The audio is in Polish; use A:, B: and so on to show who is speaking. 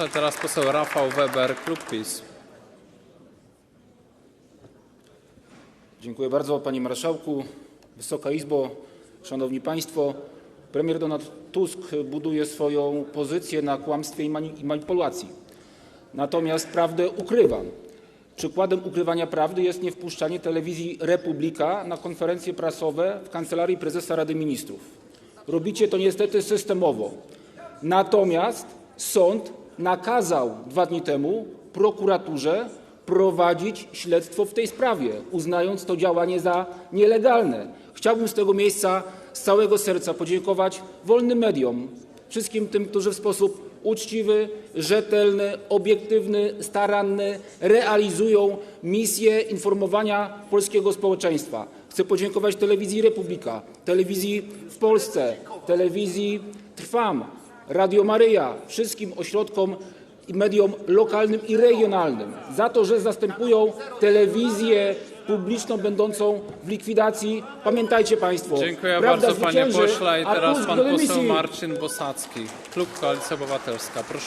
A: pośle. Teraz poseł Rafał Weber, klub PiS.
B: Dziękuję bardzo, panie marszałku, Wysoka Izbo, szanowni państwo. Premier Donald Tusk buduje swoją pozycję na kłamstwie i manipulacji. Natomiast prawdę ukrywa. Przykładem ukrywania prawdy jest niewpuszczanie telewizji Republika na konferencje prasowe w Kancelarii Prezesa Rady Ministrów. Robicie to niestety systemowo. Natomiast sąd nakazał dwa dni temu prokuraturze prowadzić śledztwo w tej sprawie, uznając to działanie za nielegalne. Chciałbym z tego miejsca z całego serca podziękować wolnym mediom, wszystkim tym, którzy w sposób uczciwy, rzetelny, obiektywny, staranny realizują misję informowania polskiego społeczeństwa. Chcę podziękować telewizji Republika, telewizji w Polsce, telewizji Trwam, Radio Maryja, wszystkim ośrodkom i mediom lokalnym i regionalnym za to, że zastępują telewizję publiczną będącą w likwidacji. Pamiętajcie Państwo,
A: Dziękuję
B: prawda
A: bardzo panie
B: zwycięży,
A: pośle. I
B: a
A: teraz
B: Tusk
A: pan
B: do
A: poseł
B: dymisji.
A: Marcin Bosacki, klub Koalicja Obywatelska. Proszę